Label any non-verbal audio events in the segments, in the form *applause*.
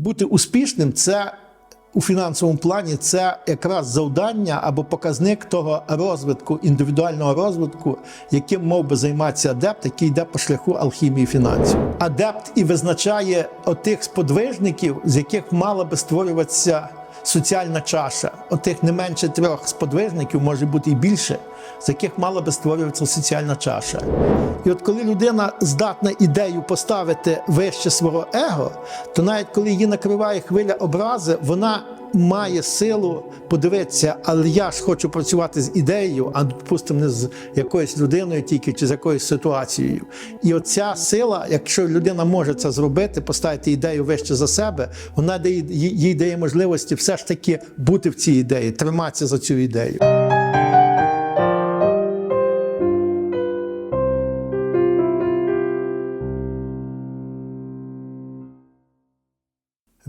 бути успішним це у фінансовому плані це якраз завдання або показник того розвитку, індивідуального розвитку, яким мав би займатися адепт, який йде по шляху алхімії фінансів. Адепт і визначає отих сподвижників, з яких мала би створюватися соціальна чаша. Отих не менше трьох сподвижників, може бути і більше, з яких мала би створюватися соціальна чаша. І от коли людина здатна ідею поставити вище свого его, то навіть коли її накриває хвиля образи, вона має силу подивитися, але я ж хочу працювати з ідеєю, а допустимо, не з якоюсь людиною тільки чи з якоюсь ситуацією. І оця сила, якщо людина може це зробити, поставити ідею вище за себе, вона дає їй дає можливості все ж таки бути в цій ідеї, триматися за цю ідею.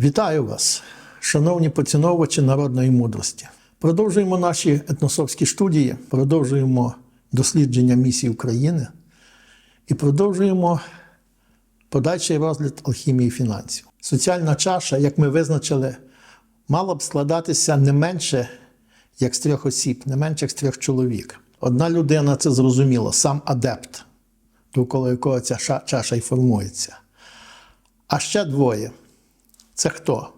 Вітаю вас, шановні поціновувачі народної мудрості. Продовжуємо наші етносовські студії, продовжуємо дослідження місії України і продовжуємо подальший розгляд алхімії фінансів. Соціальна чаша, як ми визначили, мала б складатися не менше як з трьох осіб, не менше як з трьох чоловік. Одна людина це зрозуміло, сам адепт, довкола якого ця чаша і формується. А ще двоє. Це хто?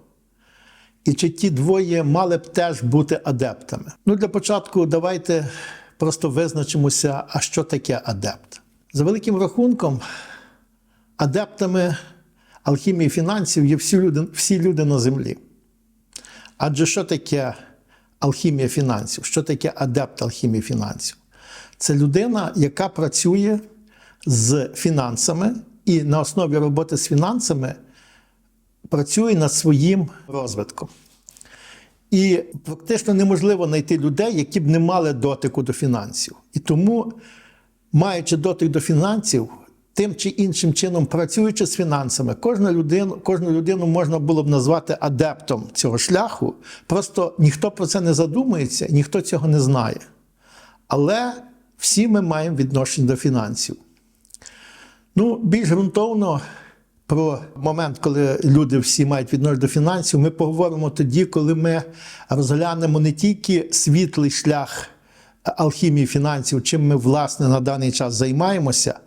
І чи ті двоє мали б теж бути адептами? Ну, для початку давайте просто визначимося, а що таке адепт. За великим рахунком, адептами алхімії фінансів є всі люди, всі люди на землі. Адже що таке алхімія фінансів? Що таке адепт алхімії фінансів? Це людина, яка працює з фінансами і на основі роботи з фінансами працює над своїм розвитком. І практично неможливо знайти людей, які б не мали дотику до фінансів. І тому, маючи дотик до фінансів, тим чи іншим чином працюючи з фінансами, кожна людину, кожну людину можна було б назвати адептом цього шляху. Просто ніхто про це не задумується, ніхто цього не знає. Але всі ми маємо відношення до фінансів. Ну, більш ґрунтовно про момент, коли люди всі мають відношення до фінансів, ми поговоримо тоді, коли ми розглянемо не тільки світлий шлях алхімії фінансів, чим ми власне на даний час займаємося.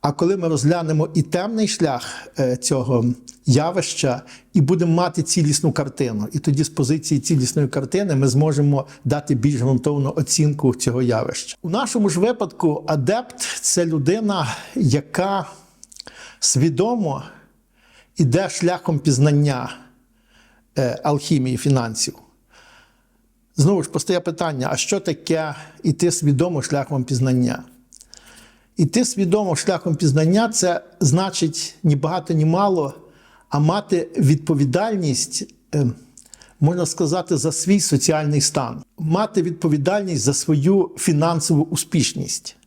А коли ми розглянемо і темний шлях е, цього явища, і будемо мати цілісну картину, і тоді з позиції цілісної картини ми зможемо дати більш ґрунтовну оцінку цього явища. У нашому ж випадку адепт це людина, яка свідомо іде шляхом пізнання е, алхімії фінансів. Знову ж постає питання: а що таке іти свідомо шляхом пізнання? Іти свідомо шляхом пізнання це значить ні багато, ні мало, а мати відповідальність, е, можна сказати, за свій соціальний стан, мати відповідальність за свою фінансову успішність.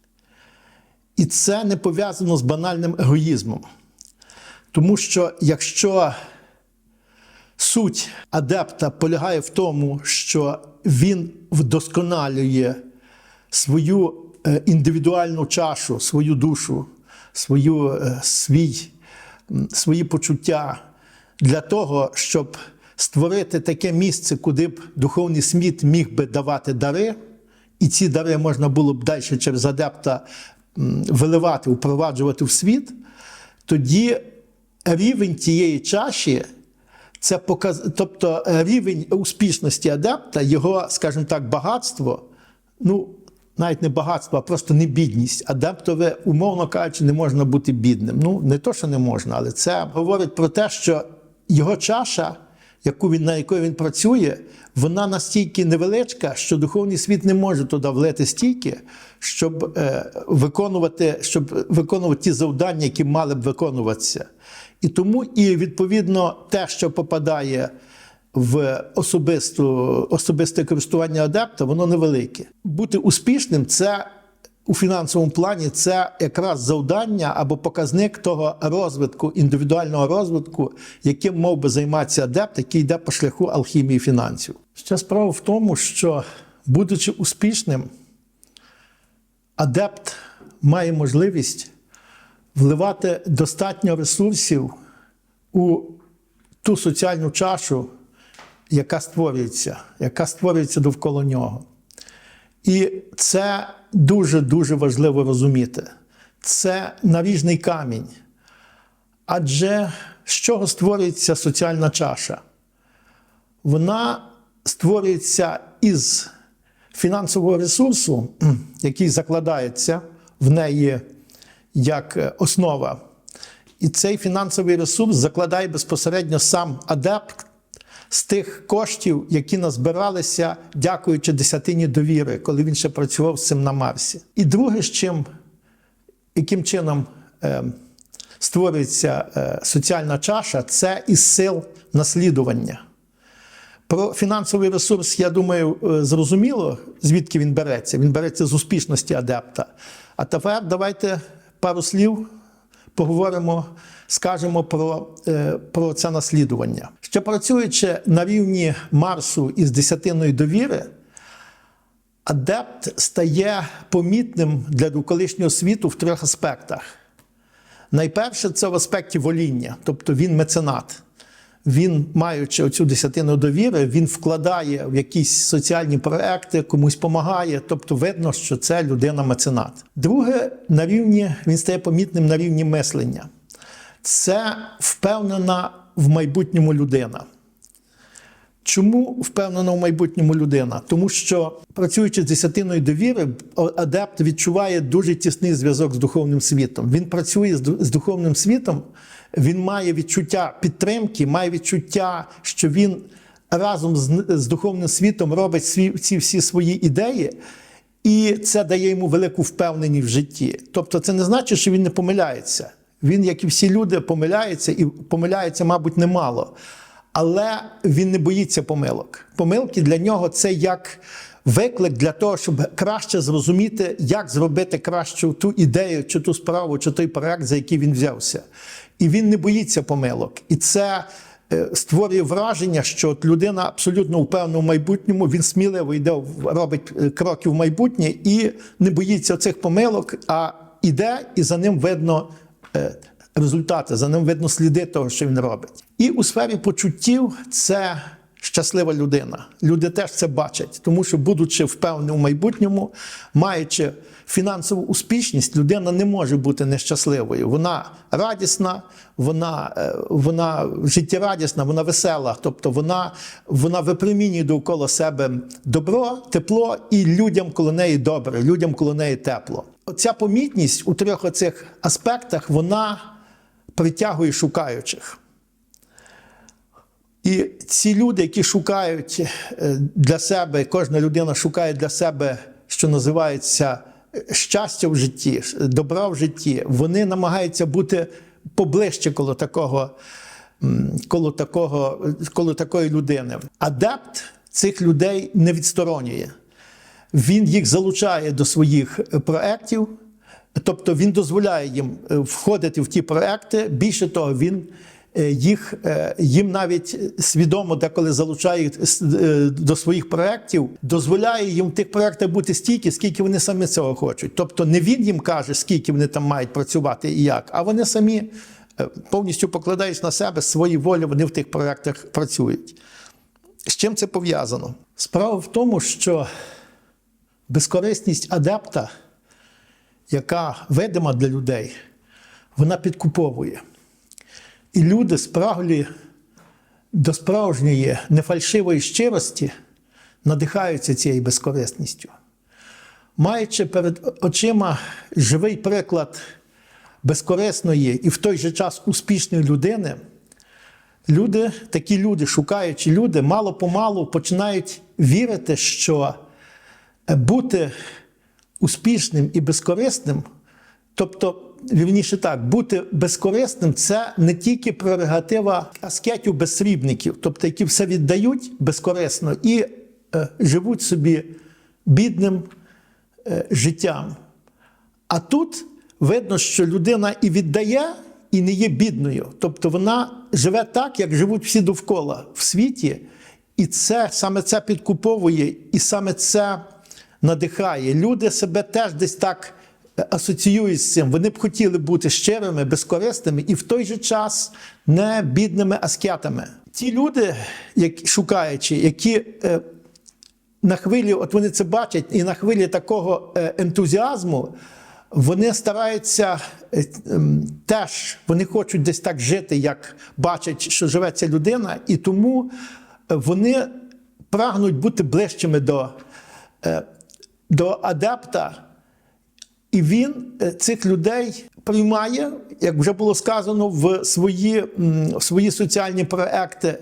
І це не пов'язано з банальним егоїзмом. Тому що якщо суть адепта полягає в тому, що він вдосконалює свою е, індивідуальну чашу, свою душу, свою, е, свій, свої почуття для того, щоб створити таке місце, куди б духовний світ міг би давати дари, і ці дари можна було б далі через адепта виливати, впроваджувати в світ, тоді рівень тієї чаші. Це показ... Тобто рівень успішності адепта, його, скажімо так, багатство, ну, навіть не багатство, а просто не бідність. Адептове, умовно кажучи, не можна бути бідним. Ну, не то, що не можна, але це говорить про те, що його чаша, яку він, на якої він працює, вона настільки невеличка, що духовний світ не може туди влити стільки, щоб е, виконувати, щоб виконувати ті завдання, які мали б виконуватися. І тому і відповідно те, що попадає в особисту, особисте користування адепта, воно невелике. Бути успішним це у фінансовому плані це якраз завдання або показник того розвитку, індивідуального розвитку, яким мав би займатися адепт, який йде по шляху алхімії фінансів. Ще справа в тому, що, будучи успішним, адепт має можливість вливати достатньо ресурсів у ту соціальну чашу, яка створюється, яка створюється довкола нього. І це дуже-дуже важливо розуміти. Це наріжний камінь. Адже з чого створюється соціальна чаша? Вона створюється із фінансового ресурсу, *clears throat* який закладається в неї як е, основа. І цей фінансовий ресурс закладає безпосередньо сам адепт з тих коштів, які назбиралися, дякуючи десятині довіри, коли він ще працював з цим на Марсі. І друге, з чим, яким чином е, створюється е, соціальна чаша, це із сил наслідування. Про фінансовий ресурс, я думаю, е, зрозуміло, звідки він береться. Він береться з успішності адепта. А тепер давайте пару слів поговоримо, скажемо про, е, про це наслідування. Ще працюючи на рівні Марсу із десятиною довіри, адепт стає помітним для довколишнього світу в трьох аспектах. Найперше, це в аспекті воління, тобто він меценат. Він, маючи оцю десятину довіри, він вкладає в якісь соціальні проекти, комусь допомагає. Тобто видно, що це людина меценат. Друге, на рівні він стає помітним на рівні мислення. Це впевнена в майбутньому людина. Чому впевнена в майбутньому людина? Тому що працюючи з десятиною довіри, адепт відчуває дуже тісний зв'язок з духовним світом. Він працює з духовним світом, він має відчуття підтримки, має відчуття, що він разом з, з духовним світом робить сві, ці всі свої ідеї, і це дає йому велику впевненість в житті. Тобто, це не значить, що він не помиляється. Він, як і всі люди, помиляється, і помиляється, мабуть, немало. Але він не боїться помилок. Помилки для нього це як виклик для того, щоб краще зрозуміти, як зробити кращу ту ідею, чи ту справу, чи той проект, за який він взявся. І він не боїться помилок. І це е, створює враження, що людина абсолютно впевнена в майбутньому, він сміливо йде, робить е, кроки в майбутнє і не боїться цих помилок, а йде, і за ним видно е, результати, за ним видно сліди того, що він робить. І у сфері почуттів це щаслива людина. Люди теж це бачать, тому що, будучи впевненим у майбутньому, маючи фінансову успішність, людина не може бути нещасливою. Вона радісна, вона, е, вона життєрадісна, вона весела. Тобто вона, вона випромінює довкола себе добро, тепло і людям коло неї добре, людям коло неї тепло. Оця помітність у трьох оцих аспектах вона притягує шукаючих. І ці люди, які шукають е, для себе, кожна людина шукає для себе, що називається е, щастя в житті, добра в житті, вони намагаються бути поближче коло такого, коло такого, коло такої людини. Адепт цих людей не відсторонює. Він їх залучає до своїх е, проєктів, тобто він дозволяє їм е, входити в ті проекти. Більше того, він е, їх, е, їм навіть свідомо деколи залучає їх е, до своїх проєктів, дозволяє їм в тих проєктах бути стільки, скільки вони самі цього хочуть. Тобто не він їм каже, скільки вони там мають працювати і як, а вони самі е, повністю покладаючи на себе свої волі, вони в тих проєктах працюють. З чим це пов'язано? Справа в тому, що безкорисність адепта, яка видима для людей, вона підкуповує. І люди спраглі до справжньої нефальшивої щирості надихаються цією безкорисністю. Маючи перед очима живий приклад безкорисної і в той же час успішної людини, люди, такі люди, шукаючи люди, мало помалу починають вірити, що бути успішним і безкорисним, тобто, вірніше так, бути безкорисним це не тільки прерогатива аскетів безсрібників, тобто, які все віддають безкорисно і е, живуть собі бідним е, життям. А тут видно, що людина і віддає, і не є бідною. Тобто вона живе так, як живуть всі довкола в світі, і це саме це підкуповує, і саме це надихає. Люди себе теж десь так асоціюють з цим. Вони б хотіли бути щирими, безкорисними і в той же час не бідними аскетами. Ті люди, які шукаючи, які е, на хвилі, от вони це бачать, і на хвилі такого е, ентузіазму вони стараються е, теж, вони хочуть десь так жити, як бачать, що живе ця людина, і тому вони прагнуть бути ближчими до, до адепта. І він е, цих людей приймає, як вже було сказано, в свої, в свої соціальні проекти.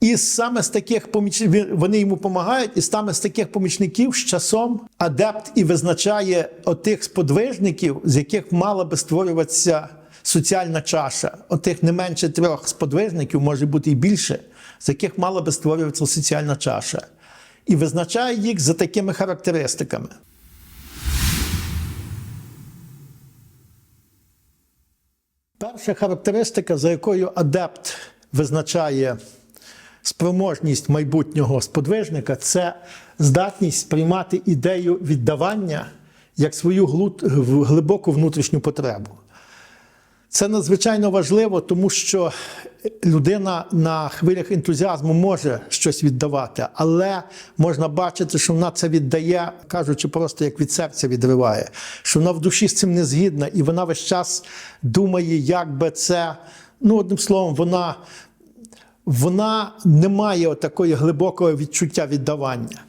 І саме з таких помічників вони йому допомагають, і саме з таких помічників з часом адепт і визначає отих сподвижників, з яких мала би створюватися соціальна чаша. Отих не менше трьох сподвижників, може бути і більше, з яких мала би створюватися соціальна чаша. І визначає їх за такими характеристиками. Перша характеристика, за якою адепт визначає спроможність майбутнього сподвижника, це здатність сприймати ідею віддавання як свою глибоку внутрішню потребу. Це надзвичайно важливо, тому що людина на хвилях ентузіазму може щось віддавати, але можна бачити, що вона це віддає, кажучи, просто як від серця відриває, що вона в душі з цим не згідна, і вона весь час думає, як би це, ну, одним словом, вона, вона не має такої глибокого відчуття віддавання.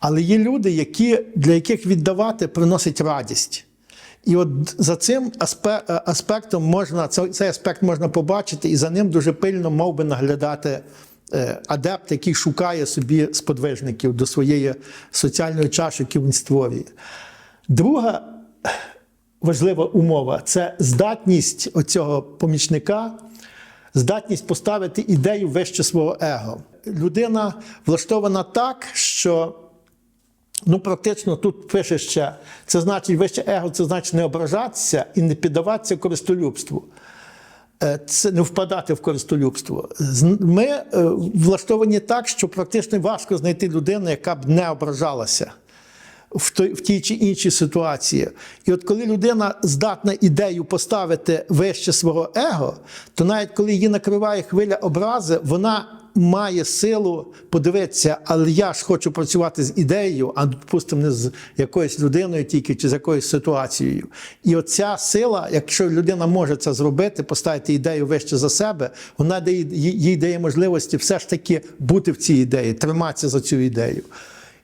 Але є люди, які, для яких віддавати приносить радість. І от за цим аспектом можна цей аспект можна побачити, і за ним дуже пильно мав би наглядати е, адепт, який шукає собі сподвижників до своєї соціальної чаші, яку він створює. Друга важлива умова це здатність оцього помічника, здатність поставити ідею вище свого его. Людина влаштована так, що Ну, практично тут пише ще, це значить вище его, це значить не ображатися і не піддаватися користолюбству. Е, Це не впадати в користолюбство. Ми е, влаштовані так, що практично важко знайти людину, яка б не ображалася в той- в тій чи іншій ситуації. І от коли людина здатна ідею поставити вище свого его, то навіть коли її накриває хвиля образи, вона має силу подивитися, але я ж хочу працювати з ідеєю, а допустимо, не з якоюсь людиною тільки чи з якоюсь ситуацією. І оця сила, якщо людина може це зробити, поставити ідею вище за себе, вона дає їй дає можливості все ж таки бути в цій ідеї, триматися за цю ідею.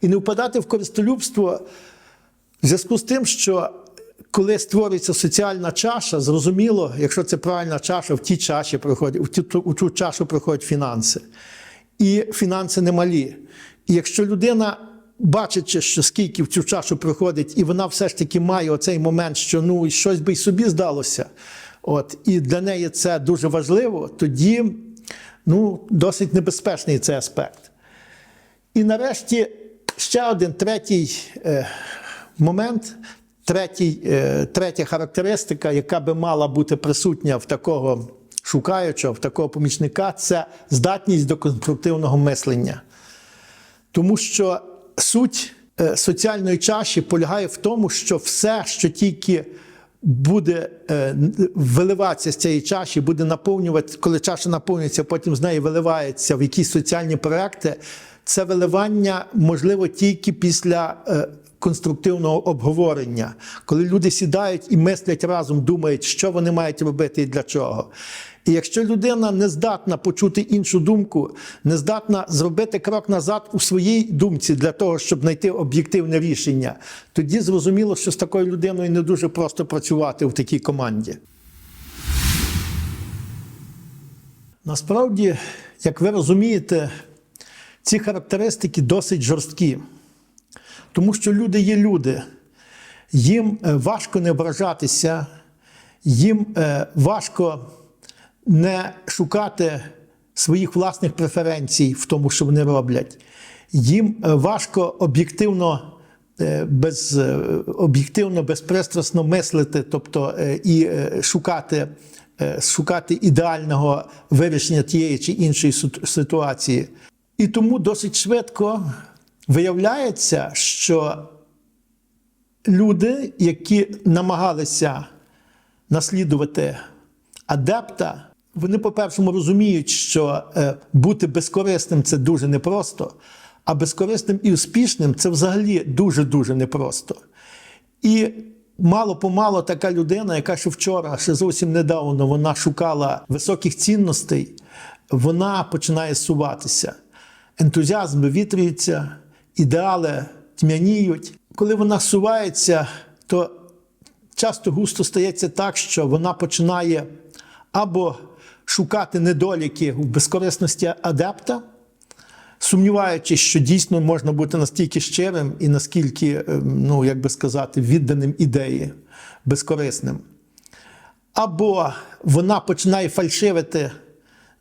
І не впадати в користолюбство в зв'язку з тим, що коли створюється соціальна чаша, зрозуміло, якщо це правильна чаша, в тій чаші проходять, в ту, у ту чашу проходять фінанси. І фінанси немалі. І якщо людина, бачачи, що скільки в цю чашу проходить, і вона все ж таки має оцей момент, що ну щось би й собі здалося, от, і для неї це дуже важливо, тоді ну, досить небезпечний цей аспект. І нарешті ще один третій е, момент, третій, е, третя характеристика, яка би мала бути присутня в такого шукаючого, в такого помічника, це здатність до конструктивного мислення. Тому що суть е, соціальної чаші полягає в тому, що все, що тільки буде е, виливатися з цієї чаші, буде наповнювати, коли чаша наповнюється, потім з неї виливається в якісь соціальні проекти. Це виливання можливо тільки після е, конструктивного обговорення, коли люди сідають і мислять разом, думають, що вони мають робити і для чого. І якщо людина не здатна почути іншу думку, не здатна зробити крок назад у своїй думці для того, щоб знайти об'єктивне рішення, тоді зрозуміло, що з такою людиною не дуже просто працювати в такій команді. Насправді, як ви розумієте, ці характеристики досить жорсткі, тому що люди є люди, їм е, важко не ображатися, їм е, важко не шукати своїх власних преференцій в тому, що вони роблять. Їм е, важко об'єктивно. е, Без, е, об'єктивно, безпристрасно мислити, тобто і шукати, шукати ідеального вирішення тієї чи іншої ситуації. І тому досить швидко виявляється, що люди, які намагалися наслідувати адепта, вони, по-першому, розуміють, що е, бути безкорисним це дуже непросто, а безкорисним і успішним це взагалі дуже-дуже непросто. І мало-помало така людина, яка ще вчора, ще зовсім недавно, вона шукала високих цінностей, вона починає суватися. Ентузіазм вивітрюється, ідеали тьмяніють. Коли вона сувається, то часто густо стається так, що вона починає або шукати недоліки в безкорисності адепта, сумніваючись, що дійсно можна бути настільки щирим і наскільки, ем, ну як би сказати, відданим ідеї, безкорисним. Або вона починає фальшивити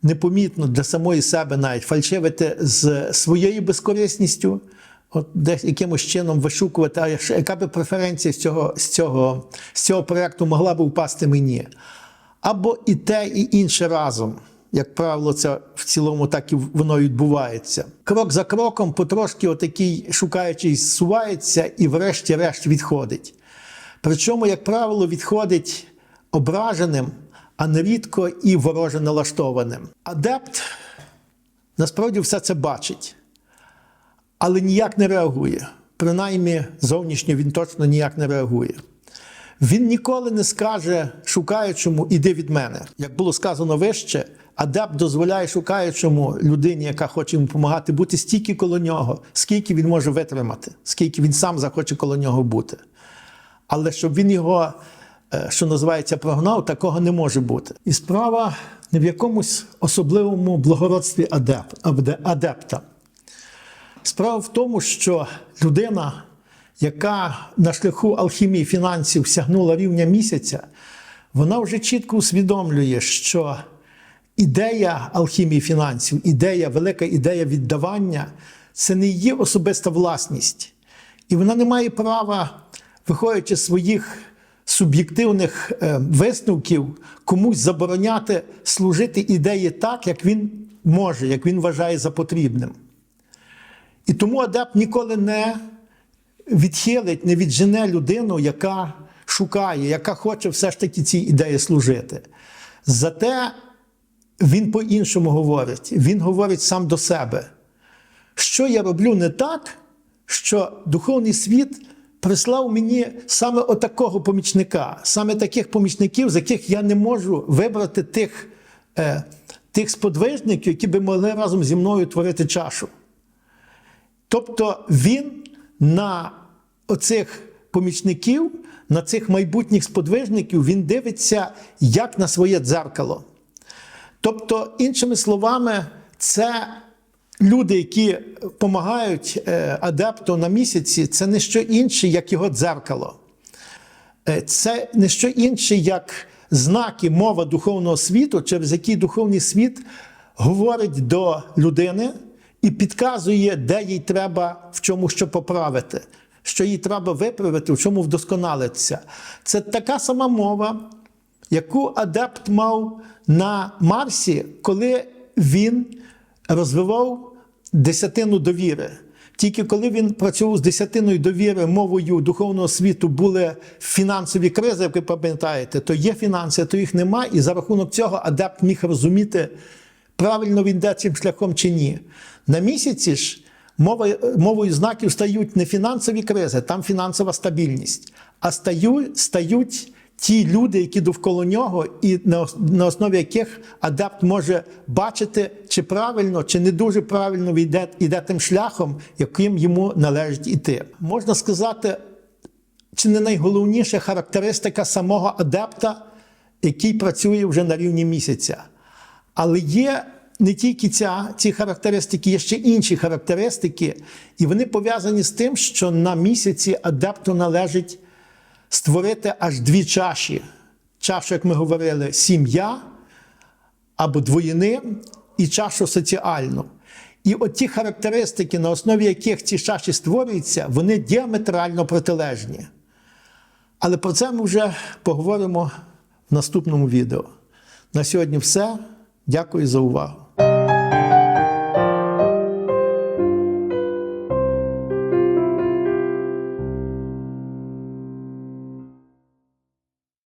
непомітно для самої себе навіть фальшивити з своєю безкорисністю, от десь якимось чином вишукувати, а яка би преференція з цього, з цього, з цього проєкту могла б впасти мені. Або і те, і інше разом. Як правило, це в цілому так і воно відбувається. Крок за кроком, потрошки, отакий шукаючий, зсувається і, врешті-решт, відходить. Причому, як правило, відходить ображеним, а нерідко і вороже налаштованим. Адепт насправді все це бачить, але ніяк не реагує. Принаймні, зовнішньо він точно ніяк не реагує. Він ніколи не скаже шукаючому іди від мене. Як було сказано вище, адепт дозволяє шукаючому людині, яка хоче йому допомагати, бути стільки коло нього, скільки він може витримати, скільки він сам захоче коло нього бути. Але щоб він його, е, що називається, прогнав, такого не може бути. І справа не в якомусь особливому благородстві адеп, адепта. Справа в тому, що людина, яка на шляху алхімії фінансів сягнула рівня місяця, вона вже чітко усвідомлює, що ідея алхімії фінансів, ідея, велика ідея віддавання це не її особиста власність. І вона не має права, виходячи з своїх суб'єктивних е, висновків, комусь забороняти служити ідеї так, як він може, як він вважає за потрібним. І тому адепт ніколи не відхилить, не віджене людину, яка шукає, яка хоче все ж таки цій ідеї служити. Зате він по-іншому говорить. Він говорить сам до себе. Що я роблю не так, що духовний світ прислав мені саме отакого помічника, саме таких помічників, з яких я не можу вибрати тих, е, тих сподвижників, які би могли разом зі мною творити чашу. Тобто він на оцих помічників, на цих майбутніх сподвижників, він дивиться як на своє дзеркало. Тобто, іншими словами, це люди, які допомагають е, адепту на місяці, це не що інше, як його дзеркало. Е, Це не що інше, як знаки, мова духовного світу, через який духовний світ говорить до людини і підказує, де їй треба в чому що поправити, що їй треба виправити, в чому вдосконалитися. Це така сама мова, яку адепт мав на Марсі, коли він розвивав десятину довіри. Тільки коли він працював з десятиною довіри, мовою духовного світу були фінансові кризи, як ви пам'ятаєте, то є фінанси, то їх нема, і за рахунок цього адепт міг розуміти, правильно він йде цим шляхом чи ні. На місяці ж мова, мовою знаків стають не фінансові кризи, там фінансова стабільність, а стають, стають ті люди, які довкола нього, і на основі яких адепт може бачити, чи правильно, чи не дуже правильно йде, йде тим шляхом, яким йому належить іти. Можна сказати, чи не найголовніша характеристика самого адепта, який працює вже на рівні місяця. Але є не тільки ця, ці характеристики, є ще інші характеристики, і вони пов'язані з тим, що на місяці адепту належить створити аж дві чаші. Чашу, як ми говорили, сім'я або двоїни і чашу соціальну. І от ті характеристики, на основі яких ці чаші створюються, вони діаметрально протилежні. Але про це ми вже поговоримо в наступному відео. На сьогодні все. Дякую за увагу.